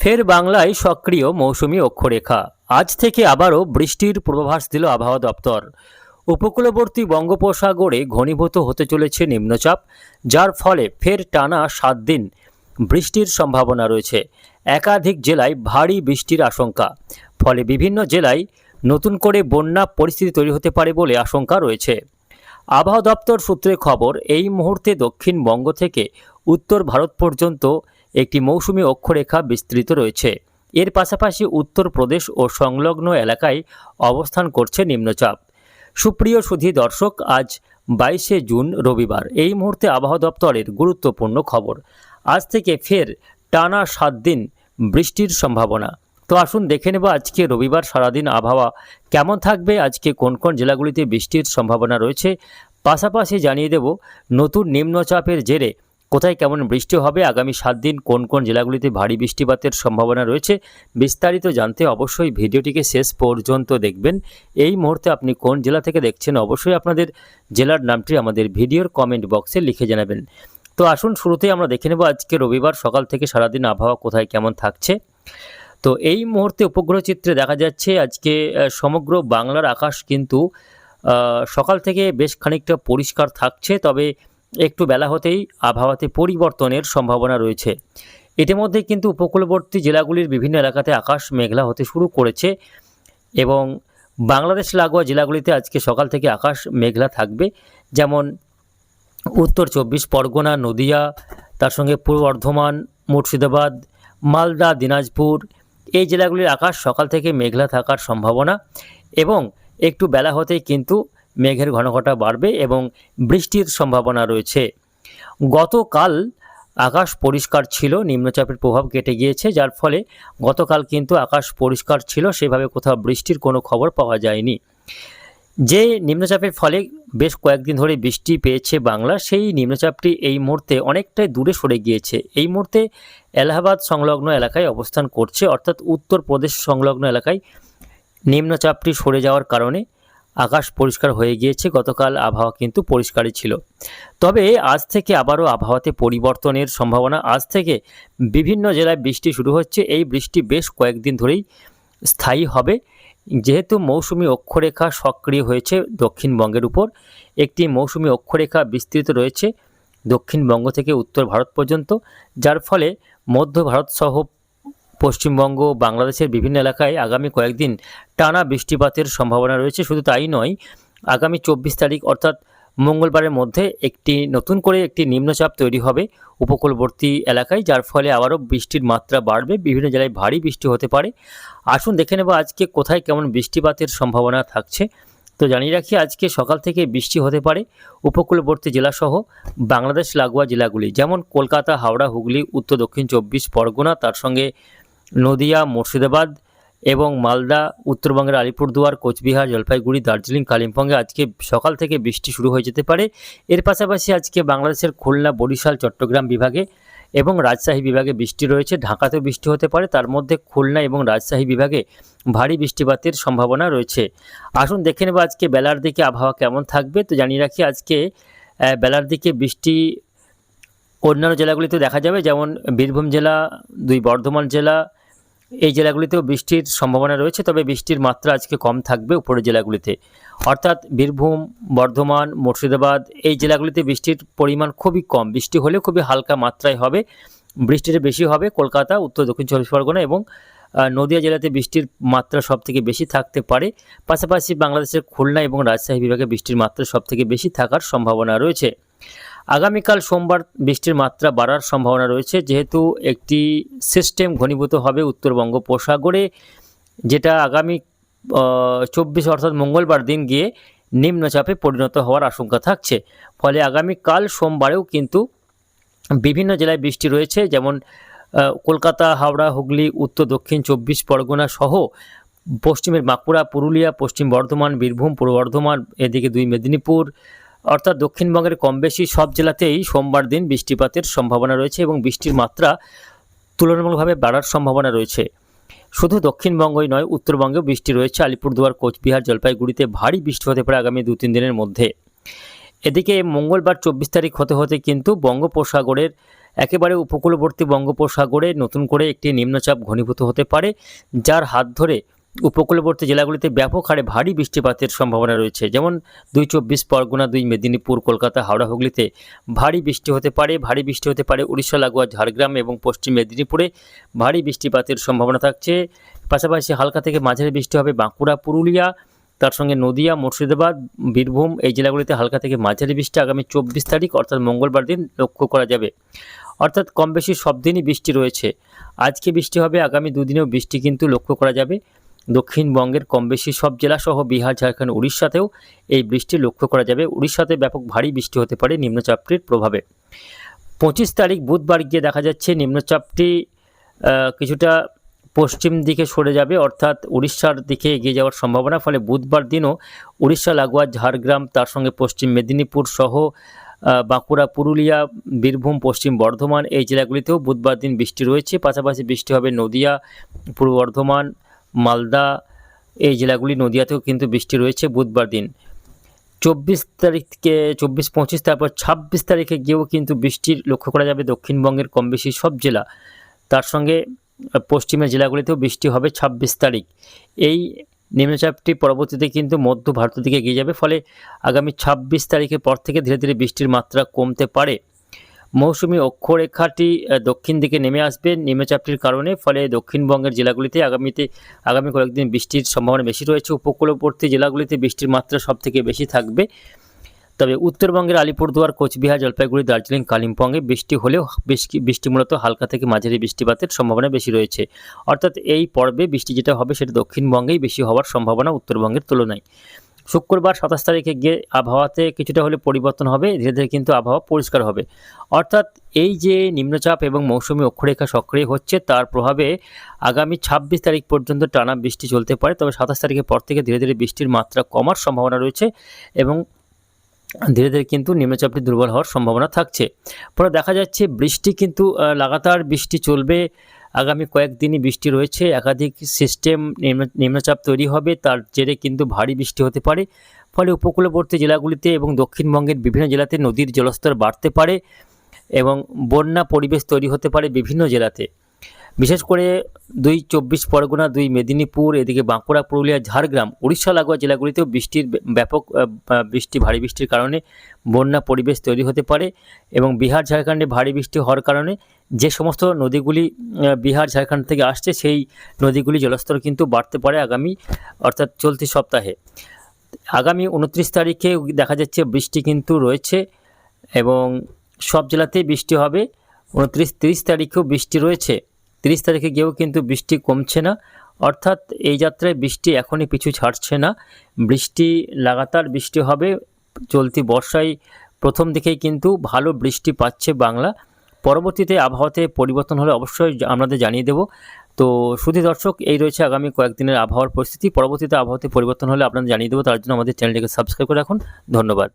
ফের বাংলায় সক্রিয় মৌসুমি অক্ষরেখা। আজ থেকে আবারও বৃষ্টির পূর্বাভাস দিল আবহাওয়া দপ্তর। উপকূলবর্তী বঙ্গোপসাগরে ঘনীভূত হতে চলেছে নিম্নচাপ, যার ফলে ফের টানা সাত দিন বৃষ্টির সম্ভাবনা রয়েছে। একাধিক জেলায় ভারী বৃষ্টির আশঙ্কা। ফলে বিভিন্ন জেলায় নতুন করে বন্যা পরিস্থিতি তৈরি হতে পারে বলে আশঙ্কা রয়েছে। আবহাওয়া দপ্তর সূত্রে খবর, এই মুহূর্তে দক্ষিণবঙ্গ থেকে উত্তর ভারত পর্যন্ত একটি মৌসুমি অক্ষরেখা বিস্তৃত রয়েছে। এর পাশাপাশি উত্তরপ্রদেশ ও সংলগ্ন এলাকায় অবস্থান করছে নিম্নচাপ। সুপ্রিয় সুধী দর্শক, আজ বাইশে জুন, রবিবার। এই মুহূর্তে আবহাওয়া দপ্তরের গুরুত্বপূর্ণ খবর। আজ থেকে ফের টানা সাত দিন বৃষ্টির সম্ভাবনা। তো আসুন দেখে নেব আজকে রবিবার সারাদিন আবহাওয়া কেমন থাকবে, আজকে কোন কোন জেলাগুলিতে বৃষ্টির সম্ভাবনা রয়েছে। পাশাপাশি জানিয়ে দেব, নতুন নিম্নচাপের জেরে কোথায় কেমন বৃষ্টি হবে, আগামী সাত দিন কোন কোন জেলাগুলিতে ভারী বৃষ্টিপাতের সম্ভাবনা রয়েছে, বিস্তারিত জানতে অবশ্যই ভিডিওটিকে শেষ পর্যন্ত দেখবেন। এই মুহূর্তে আপনি কোন জেলা থেকে দেখছেন, অবশ্যই আপনাদের জেলার নামটি আমাদের ভিডিওর কমেন্ট বক্সে লিখে জানাবেন। তো আসুন, শুরুতেই আমরা দেখে নেব আজকে রবিবার সকাল থেকে সারাদিন আবহাওয়া কোথায় কেমন থাকছে। তো এই মুহূর্তে উপগ্রহ চিত্রে দেখা যাচ্ছে আজকে সমগ্র বাংলার আকাশ কিন্তু সকাল থেকে বেশ খানিকটা পরিষ্কার থাকছে, তবে একটু বেলা হতেই আবহাওয়াতে পরিবর্তনের সম্ভাবনা রয়েছে। ইতিমধ্যে কিন্তু উপকূলবর্তী জেলাগুলির বিভিন্ন এলাকাতে আকাশ মেঘলা হতে শুরু করেছে এবং বাংলাদেশ লাগোয়া জেলাগুলিতে আজকে সকাল থেকে আকাশ মেঘলা থাকবে। যেমন উত্তর চব্বিশ পরগনা, নদিয়া, তার সঙ্গে পূর্ব বর্ধমান, মুর্শিদাবাদ, মালদা, দিনাজপুর, এই জেলাগুলির আকাশ সকাল থেকে মেঘলা থাকার সম্ভাবনা এবং একটু বেলা হতেই কিন্তু মেঘের ঘনঘটা বাড়বে এবং বৃষ্টির সম্ভাবনা রয়েছে। গতকাল আকাশ পরিষ্কার ছিল, নিম্নচাপের প্রভাব কেটে গিয়েছে, যার ফলে গতকাল কিন্তু আকাশ পরিষ্কার ছিল, সেভাবে কোথাও বৃষ্টির কোনো খবর পাওয়া যায়নি। যে নিম্নচাপের ফলে বেশ কয়েকদিন ধরে বৃষ্টি পেয়েছে বাংলা, সেই নিম্নচাপটি এই মুহূর্তে অনেকটাই দূরে সরে গিয়েছে। এই মুহূর্তে এলাহাবাদ সংলগ্ন এলাকায় অবস্থান করছে, অর্থাৎ উত্তরপ্রদেশ সংলগ্ন এলাকায় নিম্নচাপটি সরে যাওয়ার কারণে আকাশ পরিষ্কার হয়ে গিয়েছে, গতকাল আবহাওয়া কিন্তু পরিষ্কারই ছিল। তবে আজ থেকে আবারও আবহাওয়াতে পরিবর্তনের সম্ভাবনা। আজ থেকে বিভিন্ন জেলায় বৃষ্টি শুরু হচ্ছে। এই বৃষ্টি বেশ কয়েকদিন ধরেই স্থায়ী হবে। যেহেতু মৌসুমি অক্ষরেখা সক্রিয় হয়েছে দক্ষিণবঙ্গের উপর, একটি মৌসুমি অক্ষরেখা বিস্তৃত রয়েছে দক্ষিণবঙ্গ থেকে উত্তর ভারত পর্যন্ত, যার ফলে মধ্য ভারত সহ পশ্চিমবঙ্গ, বাংলাদেশের বিভিন্ন এলাকায় আগামী কয়েকদিন টানা বৃষ্টিপাতের সম্ভাবনা রয়েছে। শুধু তাই নয়, আগামী চব্বিশ তারিখ অর্থাৎ মঙ্গলবারের মধ্যে একটি নতুন করে একটি নিম্নচাপ তৈরি হবে উপকূলবর্তী এলাকায়, যার ফলে আবারও বৃষ্টির মাত্রা বাড়বে। বিভিন্ন জেলায় ভারী বৃষ্টি হতে পারে। আসুন দেখে নেব আজকে কোথায় কেমন বৃষ্টিপাতের সম্ভাবনা থাকছে। তো জানিয়ে রাখি, আজকে সকাল থেকে বৃষ্টি হতে পারে উপকূলবর্তী জেলাসহ বাংলাদেশ লাগোয়া জেলাগুলি, যেমন কলকাতা, হাওড়া, হুগলি, উত্তর, দক্ষিণ চব্বিশ পরগনা, তার সঙ্গে নদিয়া, মুর্শিদাবাদ এবং মালদা, উত্তরবঙ্গের আলিপুরদুয়ার, কোচবিহার, জলপাইগুড়ি, দার্জিলিং, কালিম্পংয়ে আজকে সকাল থেকে বৃষ্টি শুরু হয়ে যেতে পারে। এর পাশাপাশি আজকে বাংলাদেশের খুলনা, বরিশাল, চট্টগ্রাম বিভাগে এবং রাজশাহী বিভাগে বৃষ্টি রয়েছে। ঢাকাতেও বৃষ্টি হতে পারে। তার মধ্যে খুলনা এবং রাজশাহী বিভাগে ভারী বৃষ্টিপাতের সম্ভাবনা রয়েছে। আসুন দেখে নেব আজকে বেলার দিকে আবহাওয়া কেমন থাকবে। তো জানিয়ে রাখি, আজকে বেলার দিকে বৃষ্টি অন্যান্য জেলাগুলিতে দেখা যাবে। যেমন বীরভূম জেলা, দুই বর্ধমান জেলা এই জেলাগুলিতেও বৃষ্টির সম্ভাবনা রয়েছে, তবে বৃষ্টির মাত্রা আজকে কম থাকবে উপরের জেলাগুলিতে। অর্থাৎ বীরভূম, বর্ধমান, মুর্শিদাবাদ, এই জেলাগুলিতে বৃষ্টির পরিমাণ খুবই কম। বৃষ্টি হলে খুবই হালকা মাত্রায় হবে। বৃষ্টিটা বেশি হবে কলকাতা, উত্তর, দক্ষিণ চব্বিশ পরগনা এবং নদিয়া জেলাতে বৃষ্টির মাত্রা সব থেকে বেশি থাকতে পারে। পাশাপাশি বাংলাদেশের খুলনা এবং রাজশাহী বিভাগে বৃষ্টির মাত্রা সব থেকে বেশি থাকার সম্ভাবনা রয়েছে। আগামীকাল সোমবার বৃষ্টির মাত্রা বাড়ার সম্ভাবনা রয়েছে, যেহেতু একটি সিস্টেম ঘনীভূত হবে উত্তরবঙ্গ বঙ্গোপসাগরে, যেটা আগামী চব্বিশ অর্থাৎ মঙ্গলবার দিন গিয়ে নিম্নচাপে পরিণত হওয়ার আশঙ্কা থাকছে। ফলে আগামীকাল সোমবারেও কিন্তু বিভিন্ন জেলায় বৃষ্টি রয়েছে, যেমন কলকাতা, হাওড়া, হুগলি, উত্তর, দক্ষিণ চব্বিশ পরগনা সহ পশ্চিমের বাঁকুড়া, পুরুলিয়া, পশ্চিম বর্ধমান, বীরভূম, পূর্ব বর্ধমান, এদিকে দুই মেদিনীপুর অর্থাৎ দক্ষিণবঙ্গের কম বেশি সব জেলাতেই সোমবার দিন বৃষ্টিপাতের সম্ভাবনা রয়েছে এবং বৃষ্টির মাত্রা তুলনামূলকভাবে বাড়ার সম্ভাবনা রয়েছে। শুধু দক্ষিণবঙ্গই নয়, উত্তরবঙ্গেও বৃষ্টি রয়েছে। আলিপুরদুয়ার, কোচবিহার, জলপাইগুড়িতে ভারী বৃষ্টি হতে পারে আগামী দু তিন দিনের মধ্যে। এদিকে মঙ্গলবার চব্বিশ তারিখ হতে হতে কিন্তু বঙ্গোপসাগরের একেবারে উপকূলবর্তী বঙ্গোপসাগরে নতুন করে একটি নিম্নচাপ ঘনীভূত হতে পারে, যার হাত ধরে উপকূলবর্তী জেলাগুলিতে ব্যাপক হারে ভারী বৃষ্টিপাতের সম্ভাবনা রয়েছে। যেমন, দুই চব্বিশ পরগনা, দুই মেদিনীপুর, কলকাতা, হাওড়া, হুগলিতে ভারী বৃষ্টি হতে পারে। ভারী বৃষ্টি হতে পারে উড়িষ্যা, লাগোয়া, ঝাড়গ্রাম এবং পশ্চিম মেদিনীপুরে ভারী বৃষ্টিপাতের সম্ভাবনা থাকছে। পাশাপাশি হালকা থেকে মাঝারি বৃষ্টি হবে বাঁকুড়া, পুরুলিয়া, তার সঙ্গে নদিয়া, মুর্শিদাবাদ, বীরভূম। এই জেলাগুলিতে হালকা থেকে মাঝারি বৃষ্টি আগামী চব্বিশ তারিখ, অর্থাৎ মঙ্গলবার দিন লক্ষ্য করা যাবে। অর্থাৎ কম বেশি সব দিনই বৃষ্টি রয়েছে। আজকে বৃষ্টি হবে, আগামী দুদিনেও বৃষ্টি কিন্তু লক্ষ্য করা যাবে। দক্ষিণবঙ্গের কম বেশি সব জেলাসহ বিহার, ঝাড়খণ্ড, উড়িষ্যাতেও এই বৃষ্টি লক্ষ্য করা যাবে। উড়িষ্যাতে ব্যাপক ভারী বৃষ্টি হতে পারে নিম্নচাপটির প্রভাবে। পঁচিশ তারিখ বুধবার গিয়ে দেখা যাচ্ছে নিম্নচাপটি কিছুটা পশ্চিম দিকে সরে যাবে, অর্থাৎ উড়িষ্যার দিকে এগিয়ে যাওয়ার সম্ভাবনা। ফলে বুধবার দিনও উড়িষ্যা, লাগোয়া, ঝাড়গ্রাম, তার সঙ্গে পশ্চিম মেদিনীপুর সহ বাঁকুড়া, পুরুলিয়া, বীরভূম, পশ্চিম বর্ধমান এই জেলাগুলিতেও বুধবার দিন বৃষ্টি রয়েছে। পাশাপাশি বৃষ্টি হবে নদিয়া, পূর্ব বর্ধমান মালদা, এই জেলাগুলি নদিয়াতেও কিন্তু বৃষ্টি রয়েছে বুধবার দিন। চব্বিশ তারিখকে, চব্বিশ, পঁচিশ, তারপর ছাব্বিশ তারিখে গিয়েও কিন্তু বৃষ্টির লক্ষ্য করা যাবে দক্ষিণবঙ্গের কম বেশি সব জেলা। তার সঙ্গে পশ্চিমের জেলাগুলিতেও বৃষ্টি হবে ছাব্বিশ তারিখ। এই নিম্নচাপটি পরবর্তীতে কিন্তু মধ্য ভারতের দিকে এগিয়ে যাবে, ফলে আগামী ছাব্বিশ তারিখের পর থেকে ধীরে ধীরে বৃষ্টির মাত্রা কমতে পারে। মৌসুমি অক্ষরেখাটি দক্ষিণ দিকে নেমে আসবে নিম্নচাপটির কারণে, ফলে দক্ষিণবঙ্গের জেলাগুলিতে আগামীতে, আগামী কয়েকদিন বৃষ্টির সম্ভাবনা বেশি রয়েছে। উপকূলবর্তী জেলাগুলিতে বৃষ্টির মাত্রা সব থেকে বেশি থাকবে। তবে উত্তরবঙ্গের আলিপুরদুয়ার, কোচবিহার, জলপাইগুড়ি, দার্জিলিং, কালিম্পংয়ে বৃষ্টি হলেও বৃষ্টি মূলত হালকা থেকে মাঝারি বৃষ্টিপাতের সম্ভাবনা বেশি রয়েছে। অর্থাৎ এই পর্বে বৃষ্টি যেটা হবে সেটা দক্ষিণবঙ্গেই বেশি হওয়ার সম্ভাবনা উত্তরবঙ্গের তুলনায়। শুক্রবার সাতাশ তারিখে গিয়ে আবহাওয়াতে কিছুটা হলে পরিবর্তন হবে, ধীরে ধীরে কিন্তু আবহাওয়া পরিষ্কার হবে। অর্থাৎ এই যে নিম্নচাপ এবং মৌসুমি অক্ষরেখা সক্রিয় হচ্ছে, তার প্রভাবে আগামী ছাব্বিশ তারিখ পর্যন্ত টানা বৃষ্টি চলতে পারে। তবে সাতাশ তারিখের পর থেকে ধীরে ধীরে বৃষ্টির মাত্রা কমার সম্ভাবনা রয়েছে এবং ধীরে ধীরে কিন্তু নিম্নচাপটি দুর্বল হওয়ার সম্ভাবনা থাকছে। পরে দেখা যাচ্ছে বৃষ্টি কিন্তু লাগাতার বৃষ্টি চলবে আগামী কয়েকদিনই বৃষ্টি রয়েছে। একাধিক সিস্টেম নিম্ন, নিম্নচাপ তৈরি হবে। তার জেরে কিন্তু ভারী বৃষ্টি হতে পারে। ফলে উপকূলবর্তী জেলাগুলিতে এবং দক্ষিণবঙ্গের বিভিন্ন জেলাতে নদীর জলস্তর বাড়তে পারে এবং বন্যা পরিবেশ তৈরি হতে পারে বিভিন্ন জেলাতে। বিশেষ করে দুই চব্বিশ পরগনা, দুই মেদিনীপুর, এদিকে বাঁকুড়া, পুরুলিয়া, ঝাড়গ্রাম উড়িষ্যা লাগোয়া জেলাগুলিতেও বৃষ্টির ব্যাপক বৃষ্টি, ভারী বৃষ্টির কারণে বন্যা পরিবেশ তৈরি হতে পারে এবং বিহার, ঝাড়খণ্ডে ভারী বৃষ্টি হওয়ার কারণে যে সমস্ত নদীগুলি বিহার, ঝাড়খণ্ড থেকে আসছে, সেই নদীগুলি জলস্তর কিন্তু বাড়তে পারে আগামী, অর্থাৎ চলতি সপ্তাহে। আগামী উনত্রিশ তারিখে দেখা যাচ্ছে বৃষ্টি কিন্তু রয়েছে এবং সব জেলাতেই বৃষ্টি হবে। উনত্রিশ, তিরিশ তারিখেও বৃষ্টি রয়েছে। তিরিশ তারিখে গিয়েও কিন্তু বৃষ্টি কমছে না। অর্থাৎ এই যাত্রায় বৃষ্টি এখনই পিছু ছাড়ছে না। বৃষ্টি লাগাতার বৃষ্টি হবে। চলতি বর্ষায় প্রথম দিকেই কিন্তু ভালো বৃষ্টি পাচ্ছে বাংলা। পরবর্তীতে আবহাওয়াতে পরিবর্তন হলে অবশ্যই আপনাদের জানিয়ে দেব। তো শুধু দর্শক, এই রয়েছে আগামী কয়েকদিনের আবহাওয়ার পরিস্থিতি। পরবর্তীতে আবহাওয়াতে পরিবর্তন হলে আপনাদের জানিয়ে দেবো। তার জন্য আমাদের চ্যানেলটিকে সাবস্ক্রাইব করে রাখুন। ধন্যবাদ।